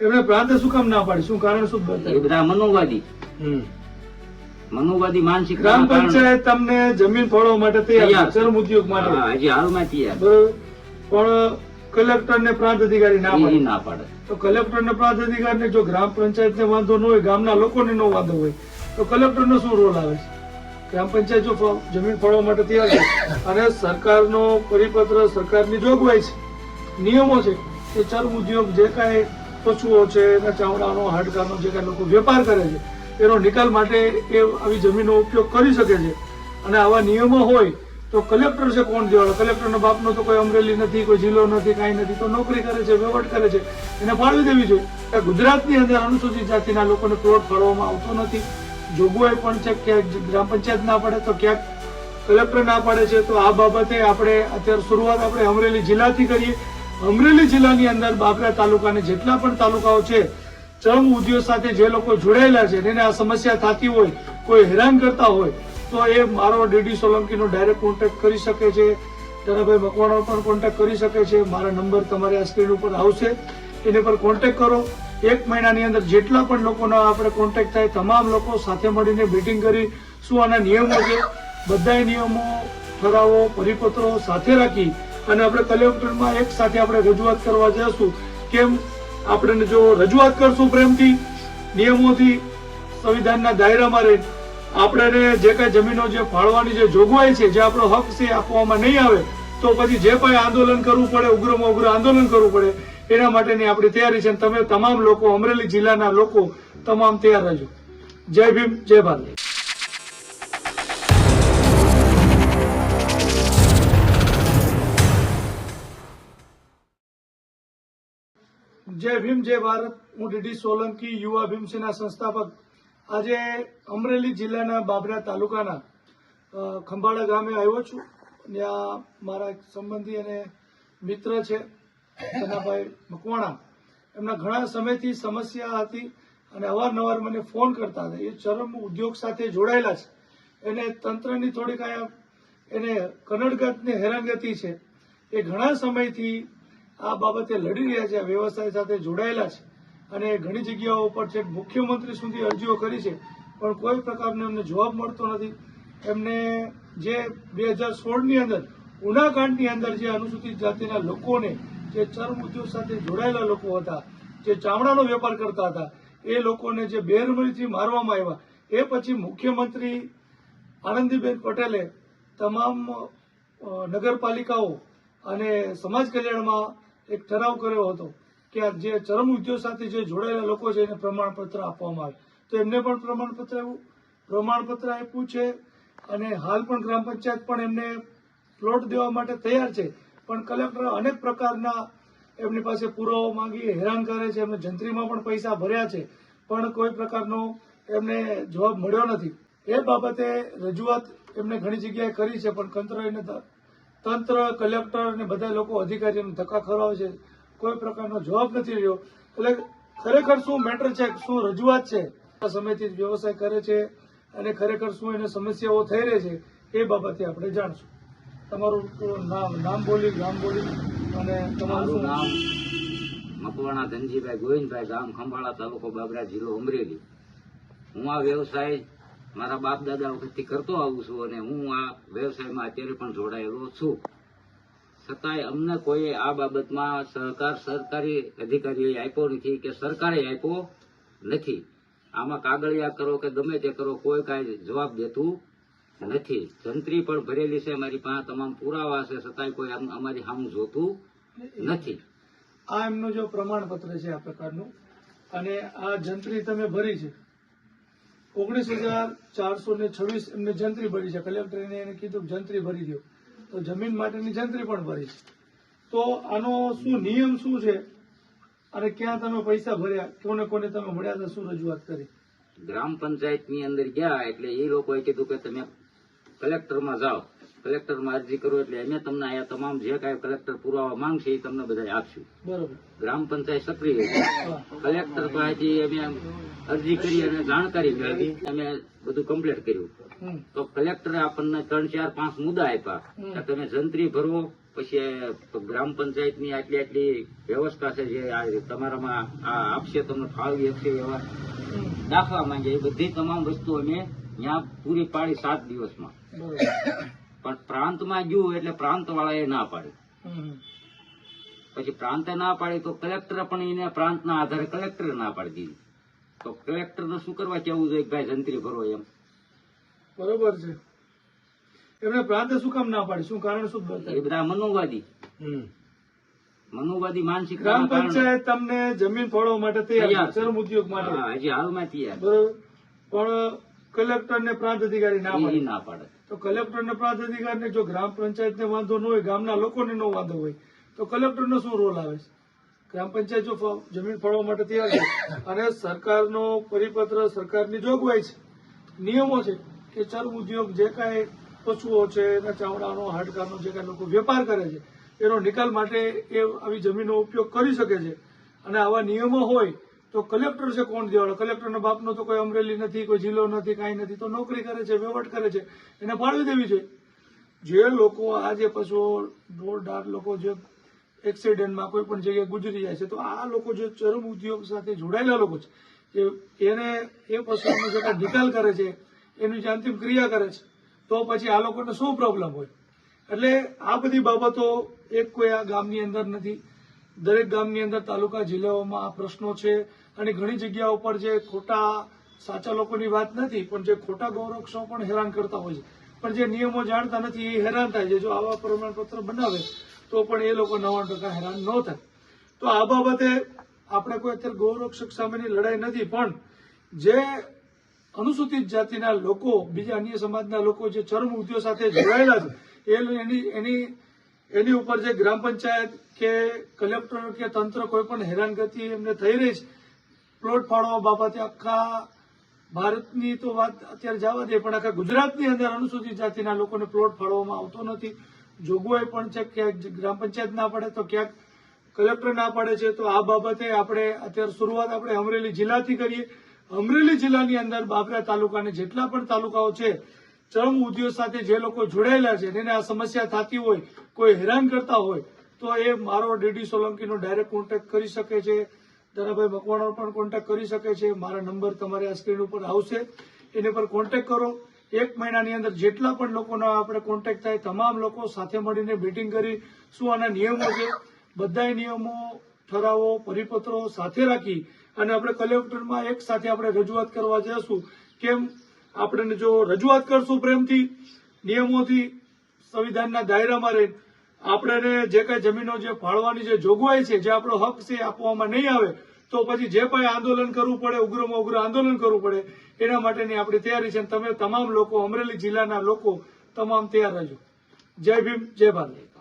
એમણે પ્રાંતે શું કામ ના પાડી? શું કારણ શું એ બધા મનોવાદી. મનોવાદી માનસિક ગ્રામ પંચાયત તમને જમીન ફાળવવા માટે તૈયાર તૈયાર ઉદ્યોગ માટે. હજી હાલમાં તૈયાર બરોબર. પણ કલેક્ટર ને પ્રાંત અધિકારી ના પાડે. ના પાડે. તો કલેક્ટર ને પ્રાંત અધિકારી જો ગ્રામ પંચાયત ને વાંધો ન હોય ગામના લોકોને નો વાંધો હોય તો કલેક્ટર નો શું રોલ આવે છે? ગ્રામ પંચાયત જો જમીન ફાળવવા માટે તૈયાર છે અને સરકારનો પરિપત્ર સરકારની જોગવાઈ છે નિયમો છે એ ચરમ ઉદ્યોગ જે કાંઈ પશુઓ છે, એના ચામડાનો, હાડકાનો જે કાંઈ લોકો વેપાર કરે છે, એનો નિકાલ માટે એ આવી જમીનનો ઉપયોગ કરી શકે છે. અને આવા નિયમો હોય તો કલેક્ટર છે કોણ દેવાળો? કલેક્ટરનો બાપનો તો કોઈ અમરેલી નથી, કોઈ જિલ્લો નથી, કાંઈ નથી, તો નોકરી કરે છે, વહીવટ કરે છે. એને ફાળવી દેવી જોઈએ. ગુજરાતની અંદર અનુસૂચિત જાતિના લોકોને પ્લોટ ફાળવવામાં આવતો નથી. જોગવાઈ પણ છે ક્યાંક ગ્રામ પંચાયત ના પડે તો ક્યાંક કલેક્ટર ના પાડે છે, તો આ બાબતે આપણે અત્યારે શરૂઆત આપણે અમરેલી જિલ્લાથી કરીએ. અમરેલી જિલ્લાની અંદર બાબરા તાલુકાને જેટલા પણ તાલુકાઓ છે, ચરમ ઉદ્યોગ સાથે જે લોકો જોડાયેલા છે એને આ સમસ્યા થતી હોય, કોઈ હેરાન કરતા હોય, તો એ મારો ડીડી સોલંકીનો ડાયરેક્ટ કોન્ટેક્ટ કરી શકે છે. ધનાભાઈ મકવાણો પણ કોન્ટેક્ટ કરી શકે છે. મારા નંબર તમારે આ સ્ક્રીન ઉપર આવશે. એને પર કોન્ટેક્ટ કરો. એક મહિનાની અંદર જેટલા પણ લોકોનો આપણે કોન્ટેક્ટ થાય, તમામ લોકો સાથે મળીને મિટિંગ કરી. શું આના નિયમો છે? બધાય નિયમો, ઠરાવો, પરિપત્રો સાથે રાખી અને આપણે કલેક્ટરમાં એક સાથે આપણે રજૂઆત કરવા જઈશું. કેમ? આપણે જો રજૂઆત કરશું પ્રેમથી, નિયમોથી, સંવિધાનના દાયરામાં રહી આપણે જે કઈ જમીનો જે ફાળવાની જે જોગવાઈ છે, જે આપણો હક છે આપવામાં નહીં આવે, તો પછી જે પણ આંદોલન કરવું પડે, ઉગ્રમાં ઉગ્ર આંદોલન કરવું પડે, એના માટેની આપણી તૈયારી છે તમે તમામ લોકો, અમરેલી જિલ્લાના લોકો, તમામ તૈયાર રહેજો. જય ભીમ, જય ભારત. જય ભીમ, જય ભારત. હું ડીડી સોલંકી, યુવા ભીમસેના સંસ્થાપક. આજે અમરેલી જિલ્લાના બાબરા તાલુકાના ખંભાળા ગામે આવ્યો છું. ત્યાં મારા એક સંબંધી અને મિત્ર છે ધનાભાઈ મકવાણા. એમના ઘણા સમયથી સમસ્યા હતી અને અવારનવાર મને ફોન કરતા હતા. એ ચરમ ઉદ્યોગ સાથે જોડાયેલા છે. એને તંત્રની થોડીક આ, એને કનડગતની હેરાનગતિ છે. એ ઘણા સમયથી આ બાબતે લડી રહ્યા છે, વ્યવસાય સાથે જોડાયેલા છે. અને ઘણી જગ્યાઓ પર છે મુખ્યમંત્રી સુધી અરજીઓ કરી છે, પણ કોઈ પ્રકારનો એમને જવાબ મળતો નથી. એમને જે બે હજાર સોળની અંદર, ઉનાકાંડની અંદર જે અનુસૂચિત જાતિના લોકોને જે ચર્મ ઉદ્યોગ સાથે જોડાયેલા લોકો હતા, જે ચામડાનો વેપાર કરતા હતા, એ લોકોને જે બેરમણીથી મારવામાં આવ્યા, એ પછી મુખ્યમંત્રી આનંદીબેન પટેલે તમામ નગરપાલિકાઓ અને સમાજ કલ્યાણમાં એક ઠરાવ કર્યો હતો કે આ જે ચરમ ઉદ્યોગ સાથે જે જોડાયેલા લોકો છે એને પ્રમાણપત્ર આપવામાં આવે. તો એમને પણ પ્રમાણપત્ર આવ્યું પ્રમાણપત્ર આપ્યું છે અને હાલ પણ ગ્રામ પંચાયત પણ એમને પ્લોટ દેવા માટે તૈયાર છે. પણ કલેક્ટર અનેક પ્રકારના એમની પાસે પુરાવો માંગી, હેરાન કરે છે. એમને જંત્રીમાં પણ પૈસા ભર્યા છે. પણ કોઈ પ્રકારનો એમને જવાબ મળ્યો નથી. એ બાબતે રજૂઆત એમને ઘણી જગ્યાએ કરી છે, પણ તંત્ર એને તંત્ર કલેક્ટર અને બધા લોકો અધિકારીઓને ધક્કા ખવડાવે છે. કોઈ પ્રકારનો જવાબ નથી રહ્યો. એટલે ખરેખર શું મેટર છે? શું રજૂઆત છે? આ સમયથી જ વ્યવસાય કરે છે અને ખરેખર શું એને સમસ્યાઓ થઈ રહી છે એ બાબતે આપણે જાણશું. તમારું નામ નામ બોલી ગામ બોલી અને તમારું નામ મકવાણા ધનજીભાઈ ગોવિંદભાઈ ગામ ખંભાળા તાલુકો બાબરા જિલ્લો અમરેલી. હું આ વ્યવસાય મારા બાપ દાદા વખતથી કરતો આવું છું અને હું આ વ્યવસાયમાં અત્યારે પણ જોડાયેલો છું. છતાંય અમને કોઈ આ બાબતમાં સહકાર સરકારી અધિકારીઓએ આપ્યો નથી કે સરકારે આપ્યો નથી. આમાં કાગળિયા કરો કે ગમે તે કરો, કોઈ કાંઈ જવાબ દેતું નથી. જંત્રી પણ ભરેલી છે મારી પાસે, તમામ પુરાવા છે, છતાંય કોઈ અમારી સામું જોતું નથી. આ એમનું જો પ્રમાણપત્ર છે આ પ્રકારનું, અને આ જંત્રી તમે ભરી છે. ઓગણીસ હજાર ચારસો ને છવ્વીસ એમને જંત્રી ભરી છે. કલેક્ટરે એને કીધું જંત્રી ભરી દો. તો જમીન માટેની જંત્રી પણ ભરી છે. તો આનો શું નિયમ શું છે? અને ક્યાં તમે પૈસા ભર્યા? કોને કોને તમે મળ્યા હતા? શું રજૂઆત કરી? ગ્રામ પંચાયતની અંદર ગયા એટલે એ લોકોએ કીધું કે તમે કલેક્ટરમાં જાઓ. કલેક્ટરમાં અરજી કરો એટલે અમે તમને અહીંયા તમામ જે કાંઈ કલેક્ટર પુરાવા માંગશે એ તમને બધા આપશું. બરોબર. ગ્રામ પંચાયત સક્રિય છે. કલેક્ટર પાસેથી અમે અરજી કરી અને જાણકારી મેળવી. અમે બધું કમ્પ્લીટ કર્યું. તો કલેક્ટરે આપણને ત્રણ ચાર પાંચ મુદ્દા આપ્યા. કે તમે જંત્રી ભરવો પછી ગ્રામ પંચાયતની આટલી આટલી વ્યવસ્થા છે જે તમારામાં આ આપશે તમને ફાળવી આપશે એવા દાખલા માંગે એ બધી તમામ વસ્તુ અમે ત્યાં પૂરી પાડી સાત દિવસમાં. બરોબર. પણ પ્રાંતમાં ગયું એટલે પ્રાંત વાળાએ ના પાડી. પછી પ્રાંતે ના પાડી તો કલેક્ટર પણ એને પ્રાંતના આધારે કલેક્ટરે ના પાડી દીધી. તો કલેક્ટરને શું કરવા કેવું જોઈએ ભાઈ જંત્રી ભરો એમ? બરોબર છે. એમને પ્રાંતે શું કામ ના પાડી? શું કારણ શું એ બધા મનોવાદી. મનુવાદી માનસિક ગ્રામ પંચાયત તમને જમીન ફાળવવા માટે તૈયાર ચરમ ઉદ્યોગ માટે. હજી હાલમાં તૈયાર બરોબર. પણ કલેક્ટર ને પ્રાંત અધિકારી ના પાડે. ના પાડે. તો કલેક્ટર ને પ્રાંત અધિકારીને જો ગ્રામ પંચાયત ને વાંધો ન હોય, ગામના લોકોને નો વાંધો હોય, તો કલેક્ટર નો શું રોલ આવે છે? ગ્રામ પંચાયત જો જમીન ફાળવા માટે તૈયાર છે અને સરકારનો પરિપત્ર સરકારની જોગવાઈ છે. નિયમો છે કે ચર્મ ઉદ્યોગ જે કાંઈ પશુઓ છે, એના ચામડાનો, હાડકાનો, જે કાંઈ લોકો વેપાર કરે છે, એનો નિકાલ માટે એ આવી જમીનનો ઉપયોગ કરી શકે છે. અને આવા નિયમો હોય તો કલેક્ટર છે કોણ દેવાળો? કલેક્ટરના બાપનો તો કોઈ અમરેલી નથી, કોઈ જિલ્લો નથી, કાંઈ નથી. તો નોકરી કરે છે, વહીવટ કરે છે. એને ફાળવી દેવી જોઈએ. જે લોકો આ જે પશુઓ ઢોર લોકો જે એક્સિડન્ટમાં કોઈ પણ જગ્યાએ ગુજરી જાય છે, તો આ લોકો જે ચરમ ઉદ્યોગ સાથે જોડાયેલા લોકો છે, એ એને એ પશુઓનો જે નિકાલ કરે છે, એની જે અંતિમ ક્રિયા કરે છે, તો પછી આ લોકોને શું પ્રોબ્લેમ હોય? એટલે આ બધી બાબતો એક કોઈ આ ગામની અંદર નથી. દરેક ગામની અંદર તાલુકા જિલ્લાઓમાં આ પ્રશ્નો છે અને ઘણી જગ્યાઓ પર જે ખોટા સાચા લોકોની વાત નથી, પણ જે ખોટા ગૌરક્ષો પણ હેરાન કરતા હોય છે. પણ જે નિયમો જાણતા નથી, એ હેરાન થાય છે. જો આવા પ્રમાણપત્ર બનાવે, તો પણ એ લોકો નવ્વાણું ટકા હેરાન ન થાય. તો આ બાબતે આપણે કોઈ અત્યારે ગૌરક્ષક સામેની લડાઈ નથી, પણ જે અનુસૂચિત જાતિના લોકો, બીજા અન્ય સમાજના લોકો જે ચર્મ ઉદ્યોગ સાથે જોડાયેલા છે એની એની એની ઉપર જે ગ્રામ પંચાયત કે કલેક્ટર કે તંત્ર કોઈ પણ હેરાનગતિ એમને થઈ રહી છે, પ્લોટ ફાળવા બાબતે આખા ભારતની તો વાત અત્યારે જવા દે, પણ આખા ગુજરાતની અંદર અનુસૂચિત જાતિના લોકોને પ્લોટ ફાળવામાં આવતો નથી. જોગવાઈ પણ છે ક્યાંક ગ્રામ પંચાયત ના પડે તો ક્યાંક કલેક્ટર ના પાડે છે, તો આ બાબતે આપણે અત્યારે શરૂઆત આપણે અમરેલી જિલ્લાથી કરીએ. અમરેલી જિલ્લાની અંદર બાબરા તાલુકાને જેટલા પણ તાલુકાઓ છે ચરમ ઉદ્યોગ સાથે જે લોકો જોડાયેલા છે એને આ સમસ્યા થતી હોય, કોઈ હેરાન કરતા હોય, તો એ મારો ડીડી સોલંકીનો ડાયરેક્ટ કોન્ટેક્ટ કરી શકે છે. દાદાભાઈ મકવાણો પણ કોન્ટેક્ટ કરી શકે છે. મારા નંબર તમારે આ સ્ક્રીન ઉપર આવશે. એની પર કોન્ટેક્ટ કરો. એક મહિનાની અંદર જેટલા પણ લોકોનો આપણે કોન્ટેક્ટ થાય, તમામ લોકો સાથે મળીને મિટિંગ કરી. શું આના નિયમો છે? બધાય નિયમો ઠરાવો, પરિપત્રો સાથે રાખી અને આપણે કલેક્ટરમાં એક સાથે આપણે રજૂઆત કરવા જઈશું. કેમ? આપણે જો રજૂઆત કરશું પ્રેમથી, નિયમોથી, સંવિધાનના દાયરામાં રહી આપણે જે કઈ જમીનો જે ફાળવાની જે જોગવાઈ છે, જે આપણો હક છે આપવામાં નહીં આવે, તો પછી જે પણ આંદોલન કરવું પડે, ઉગ્રમાં ઉગ્ર આંદોલન કરવું પડે, એના માટેની આપણી તૈયારી છે તમે તમામ લોકો, અમરેલી જિલ્લાના લોકો, તમામ તૈયાર રહેજો. જય ભીમ, જય ભારત.